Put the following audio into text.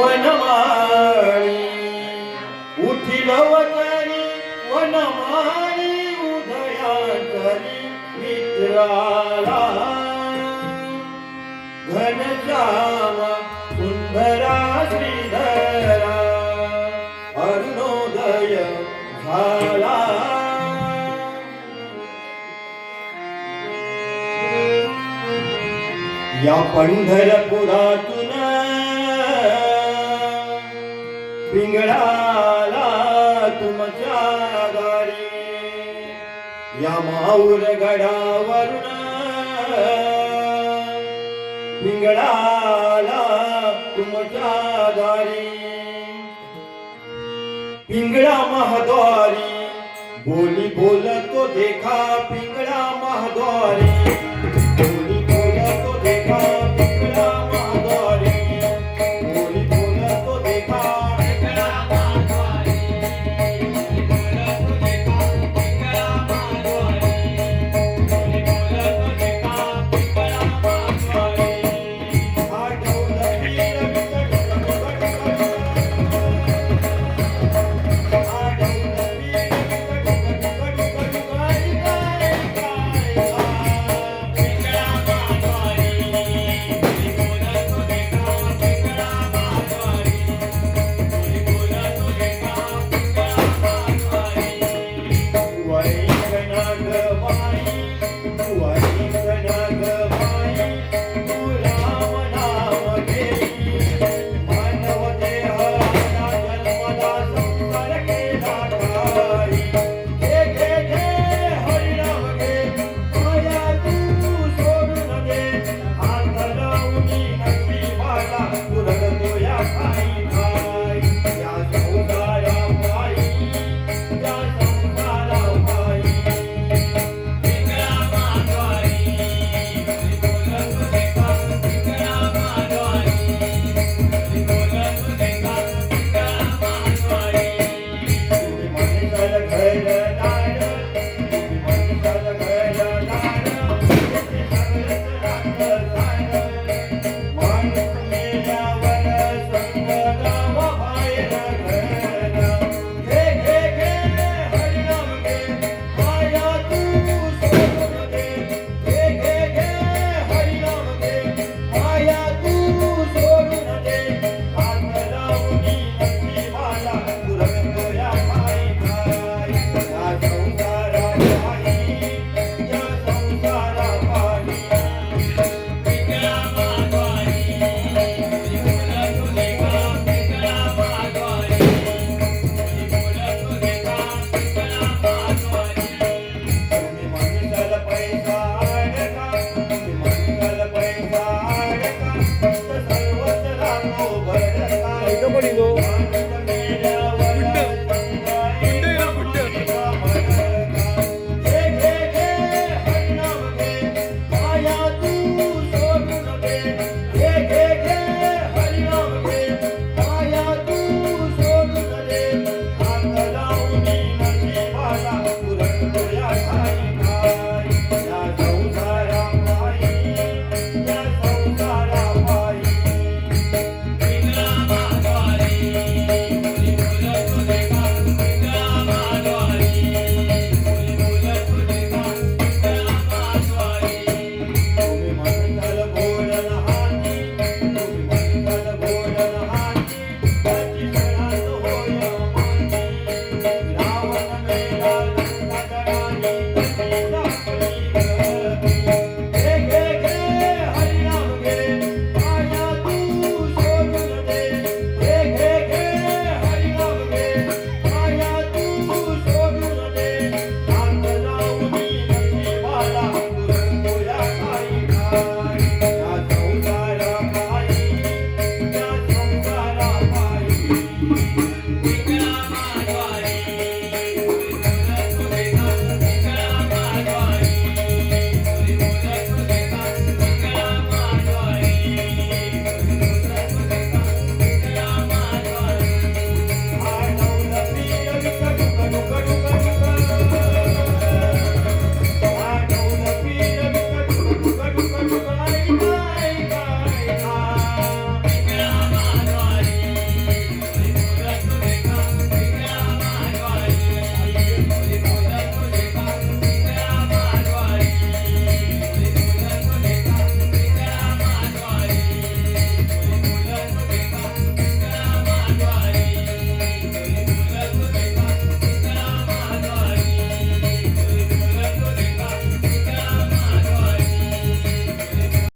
वनमाळी. उठिल वतरी वनमाळी उदया करी मित्राला घनश्यामा सुंदरा श्रीधरा. अरुणोदय झाला. या पंढरपुरातून पिंगळाला तुमच्या दारी या माऊर गडावरून पिंगळाला तुमच्या दारी पिंगळा महाद्वारी बोली बोलतो देखा पिंगळा महाद्वारी.